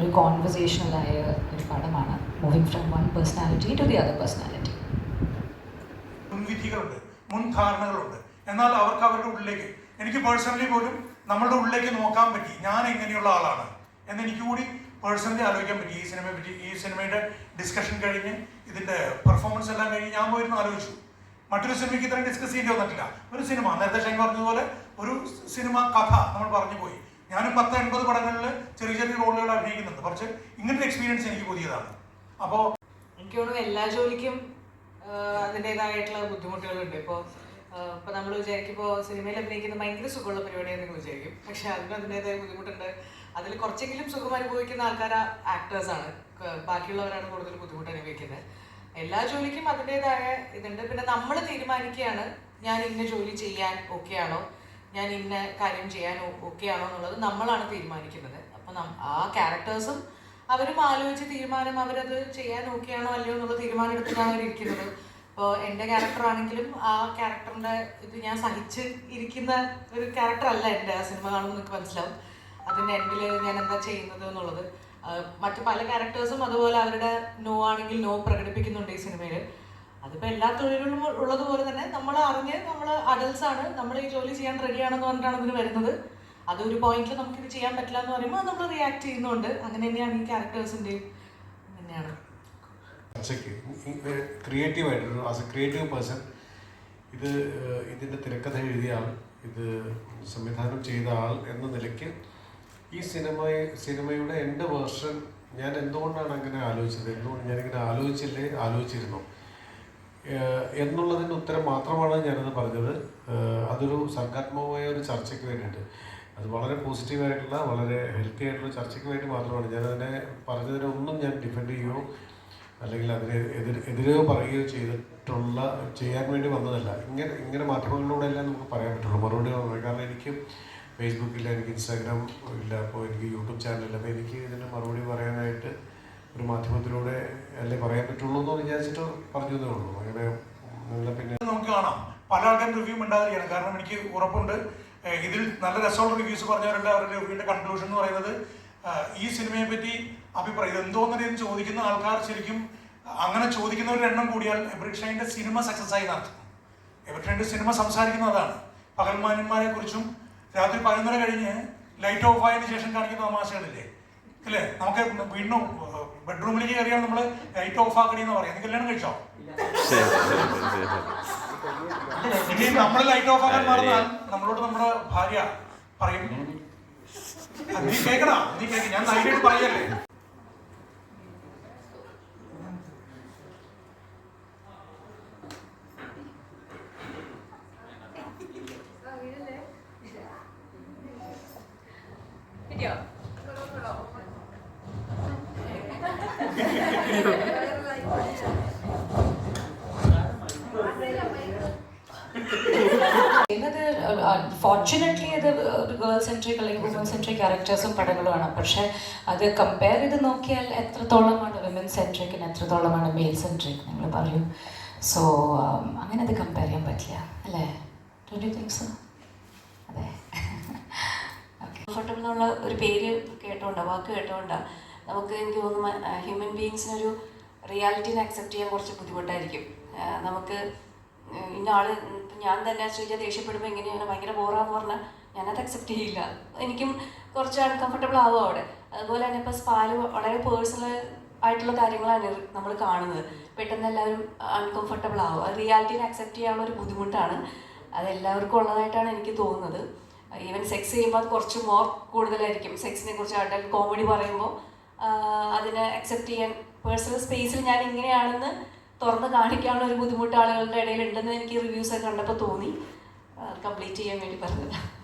ഒരു കോൺവെർസേഷണലായ ഒരു പടമാണ് moving from one personality to the other personality മുൻവിധികളുണ്ട് മുൻധാരണകളുണ്ട് എന്നാൽ അവർക്ക് അവരുടെ ഉള്ളിലേക്ക് എനിക്ക് പേഴ്സണലി പോലും നമ്മളുടെ ഉള്ളിലേക്ക് നോക്കാൻ പറ്റി ഞാൻ എങ്ങനെയുള്ള ആളാണ് എന്ന് എനിക്ക് കൂടി പേഴ്സണലി ആലോചിക്കാൻ പറ്റി. ഈ സിനിമയെ പറ്റി ഈ സിനിമയുടെ ഡിസ്കഷൻ കഴിഞ്ഞ് ഇതിന്റെ പെർഫോമൻസ് എല്ലാം കഴിഞ്ഞ് ഞാൻ പോയിരുന്നു ആലോചിച്ചു. മറ്റൊരു സിനിമയ്ക്ക് ഇത്രയും ഡിസ്കസ് ചെയ്യേണ്ടി വന്നിട്ടില്ല. ഒരു സിനിമ നേരത്തെ ഷൈൻ പറഞ്ഞതുപോലെ ഒരു സിനിമ കഥ നമ്മൾ പറഞ്ഞു പോയി. ഞാനും പത്ത് എൺപത് പടങ്ങളിൽ ചെറിയ ചെറിയ റോളുകൾ അഭിനയിക്കുന്നുണ്ട്. പക്ഷെ ഇങ്ങനത്തെ എക്സ്പീരിയൻസ് എനിക്ക് പുതിയതാണ്. അപ്പോൾ എനിക്ക് തോന്നുന്നു എല്ലാ ജോലിക്കും അതിന്റെതായിട്ടുള്ള ബുദ്ധിമുട്ടുകളുണ്ട്. ഇപ്പോൾ ഇപ്പോൾ നമ്മൾ വിചാരിക്കും ഇപ്പോൾ സിനിമയിൽ അഭിനയിക്കുന്ന ഭയങ്കര സുഖമുള്ള പരിപാടിയാണെന്ന് വിചാരിക്കും. പക്ഷെ അതിന് അതിന്റെതായ ബുദ്ധിമുട്ടുണ്ട്. അതിൽ കുറച്ചെങ്കിലും സുഖം അനുഭവിക്കുന്ന ആൾക്കാർ ആക്ടേഴ്സാണ് ബാക്കിയുള്ളവരാണ് കൂടുതൽ ബുദ്ധിമുട്ട് അനുഭവിക്കുന്നത്. എല്ലാ ജോലിക്കും അതിന്റെതായ ഇതുണ്ട്. പിന്നെ നമ്മൾ തീരുമാനിക്കുകയാണ് ഞാൻ ഇന്ന ജോലി ചെയ്യാൻ ഓക്കെ ആണോ? ഞാൻ ഇന്ന കാര്യം ചെയ്യാൻ ഓക്കെ ആണോ എന്നുള്ളത് നമ്മളാണ് തീരുമാനിക്കുന്നത്. അപ്പോൾ ആ ക്യാരക്ടേഴ്സും അവരും ആലോചിച്ച് തീരുമാനം അവരത് ചെയ്യാൻ ഓക്കെ ആണോ അല്ലയോ എന്നുള്ള തീരുമാനം എടുത്തിട്ടാണ് അവർ ഇരിക്കുന്നത്. ഇപ്പോൾ എന്റെ ക്യാരക്ടർ ആണെങ്കിലും ആ ക്യാരക്ടറിന്റെ ഇത് ഞാൻ സഹിച്ച് ഇരിക്കുന്ന ഒരു ക്യാരക്ടർ അല്ല എന്റെ ആ സിനിമ കാണുമ്പോൾ നിങ്ങൾക്ക് മനസ്സിലാവും. അതിന്റെ എൻഡിൽ ഞാൻ എന്താ ചെയ്യുന്നത് എന്നുള്ളത്. മറ്റു പല ക്യാരക്ടേഴ്സും അതുപോലെ അവരുടെ നോ ആണെങ്കിൽ നോ പ്രകടിപ്പിക്കുന്നുണ്ട് ഈ സിനിമയിൽ അതിപ്പോൾ എല്ലാ തൊഴിലുകളും ഉള്ളതുപോലെ തന്നെ നമ്മൾ അറിഞ്ഞ് നമ്മൾ അഡൽസ് ആണ്. നമ്മൾ ഈ ജോലി ചെയ്യാൻ റെഡിയാണെന്ന് പറഞ്ഞിട്ടാണ് ഇതിന് വരുന്നത്. അതൊരു പോയിന്റിൽ നമുക്കിത് ചെയ്യാൻ പറ്റില്ല എന്ന് പറയുമ്പോൾ നമ്മൾ റിയാക്ട് ചെയ്യുന്നുണ്ട്. അങ്ങനെ തന്നെയാണ് ഈ ക്യാരക്ടേഴ്സിന്റെ തന്നെയാണ്. ക്രിയേറ്റീവ് ക്രിയേറ്റീവായിട്ടൊരു ആസ് എ ക്രിയേറ്റീവ് പേഴ്സൺ ഇത് ഇതിന്റെ തിരക്കഥ എഴുതിയ ആൾ ഇത് സംവിധാനം ചെയ്ത ആൾ എന്ന നിലയ്ക്ക് ഈ സിനിമയെ സിനിമയുടെ എന്റെ വേർഷൻ ഞാൻ എന്തുകൊണ്ടാണ് അങ്ങനെ ആലോചിച്ചത്? എന്തുകൊണ്ട് ഞാനിങ്ങനെ ആലോചിച്ചില്ലേ ആലോചിച്ചിരുന്നു. എന്നുള്ളതിന്റെ ഉത്തരം മാത്രമാണ് ഞാനത് പറഞ്ഞത്. അതൊരു സർഗാത്മകമായ ഒരു ചർച്ചയ്ക്ക് വേണ്ടിയിട്ട്. അത് വളരെ പോസിറ്റീവായിട്ടുള്ള വളരെ ഹെൽത്തി ആയിട്ടുള്ള ചർച്ചയ്ക്ക് വേണ്ടി മാത്രമാണ്. ഞാനതിനെ പറഞ്ഞതിനൊന്നും ഞാൻ ഡിഫെൻഡ് ചെയ്യുകയോ അല്ലെങ്കിൽ അതിനെ എതിർ എതിരെയോ പറയുകയോ ചെയ്തിട്ടുള്ള ചെയ്യാൻ വേണ്ടി വന്നതല്ല. ഇങ്ങനെ ഇങ്ങനെ മാധ്യമങ്ങളിലൂടെ എല്ലാം നമുക്ക് പറയാൻ പറ്റുള്ളൂ. മറുപടി കാരണം എനിക്ക് ഫേസ്ബുക്കില്ല എനിക്ക് ഇൻസ്റ്റാഗ്രാം ഇല്ല അപ്പോൾ എനിക്ക് യൂട്യൂബ് ചാനലില്ല അപ്പോൾ എനിക്ക് ഇതിന് മറുപടി പറയാനായിട്ട് ഒരു മാധ്യമത്തിലൂടെ അല്ലേ പറയാൻ പറ്റുള്ളൂ എന്ന് വിചാരിച്ചിട്ട് പറഞ്ഞതേ ഉള്ളൂ. അങ്ങനെ പിന്നെ നമുക്ക് കാണാം. പല ആൾക്കാരും റിവ്യൂ ഉണ്ടാകുകയാണ് കാരണം എനിക്ക് ഉറപ്പുണ്ട്. ഇതിൽ നല്ല രസമുള്ള റിവ്യൂസ് പറഞ്ഞവരുടെ അവരുടെ റിവ്യൂവിന്റെ കൺക്ലൂഷൻ എന്ന് പറയുന്നത് ഈ സിനിമയെ പറ്റി അഭിപ്രായം ഇത് എന്തോന്നറിയെന്ന് ചോദിക്കുന്ന ആൾക്കാർ ശരിക്കും അങ്ങനെ ചോദിക്കുന്നവരുടെ എണ്ണം കൂടിയാൽ എബ്രിക്ഷൈന്റെ സിനിമ സക്സസ് ആയി നടത്തും എബ്രിക്ഷൈന്റെ സിനിമ സിനിമ സംസാരിക്കുന്നതാണ് പകൽമാന്യന്മാരെ കുറിച്ചും രാത്രി പതിനൊന്നര കഴിഞ്ഞ് ലൈറ്റ് ഓഫ് ആയതിനു ശേഷം കാണിക്കുന്ന തമാശകളില്ലേ? അല്ലേ? നമുക്ക് വീണ്ടും ബെഡ്റൂമിലേക്ക് കയറിയാൽ നമ്മൾ ലൈറ്റ് ഓഫ് ആക്കണി എന്ന് പറയാം കല്യാണം കഴിച്ചോ? ഇനി നമ്മൾ ലൈറ്റ് ഓഫ് ആക്കാൻ മറന്നാൽ നമ്മളോട് നമ്മുടെ ഭാര്യ പറയും "ആ, നീ കേക്കടാ നീ കേക്ക്. ഞാൻ നൈറ്റ് പറയല്ലേ? ചെയ്യുന്നത് ഫോർച്ചുനേറ്റ്ലി അത് ഒരു ഗേൾ സെൻട്രിക് അല്ലെങ്കിൽ വുമൻ സെൻട്രിക് ക്യാരക്ടേഴ്സും പടങ്ങളുമാണ്. പക്ഷെ അത് കമ്പയർ ചെയ്ത് നോക്കിയാൽ എത്രത്തോളമാണ് വിമൻ സെൻട്രിക് എത്രത്തോളമാണ് മെയിൽ സെൻട്രിക് നിങ്ങൾ പറയും. സോ അങ്ങനെ അത് കമ്പയർ ചെയ്യാൻ പറ്റില്ല. അല്ലേ? ഡോണ്ട് യു അതെ. കംഫർട്ടബിൾ എന്നുള്ള ഒരു പേര് കേട്ടോണ്ടാ വാക്ക് കേട്ടോണ്ടാ. നമുക്ക് എനിക്ക് തോന്നുന്നു ഹ്യൂമൻ ബീങ്സിനൊരു റിയാലിറ്റീനെ അക്സെപ്റ്റ് ചെയ്യാൻ കുറച്ച് ബുദ്ധിമുട്ടായിരിക്കും. നമുക്ക് ഇന്ന ആൾ ഞാൻ തന്നെ ശ്രീജ ദേഷ്യപ്പെടുമ്പോൾ എങ്ങനെയാണ് ഭയങ്കര ബോറാന്ന് പറഞ്ഞാൽ ഞാനത് അക്സെപ്റ്റ് ചെയ്യില്ല. എനിക്കും കുറച്ച് അൺകംഫർട്ടബിൾ ആവും അവിടെ. അതുപോലെ തന്നെ ഇപ്പോൾ സ്പാൽ വളരെ പേഴ്സണൽ ആയിട്ടുള്ള കാര്യങ്ങളാണ് നമ്മൾ കാണുന്നത്. പെട്ടെന്ന് എല്ലാവരും അൺകംഫർട്ടബിൾ ആവും. അത് റിയാലിറ്റിനെ അക്സെപ്റ്റ് ചെയ്യാനുള്ള ഒരു ബുദ്ധിമുട്ടാണ്. അതെല്ലാവർക്കും ഉള്ളതായിട്ടാണ് എനിക്ക് തോന്നുന്നത്. ഈവൻ സെക്സ് ചെയ്യുമ്പോൾ അത് കുറച്ച് മോർ കൂടുതലായിരിക്കും. സെക്സിനെ കുറിച്ച് അഡൽ കോമഡി പറയുമ്പോൾ അതിനെ അക്സെപ്റ്റ് ചെയ്യാൻ പേഴ്സണൽ സ്പേസിൽ ഞാൻ ഇങ്ങനെയാണെന്ന് തുറന്ന് കാണിക്കാനുള്ള ഒരു ബുദ്ധിമുട്ട് ആളുകളുടെ ഇടയിൽ ഉണ്ടെന്ന് എനിക്ക് റിവ്യൂസ് ഒക്കെ കണ്ടപ്പോൾ തോന്നി. കംപ്ലീറ്റ് ചെയ്യാൻ വേണ്ടി പറഞ്ഞത്.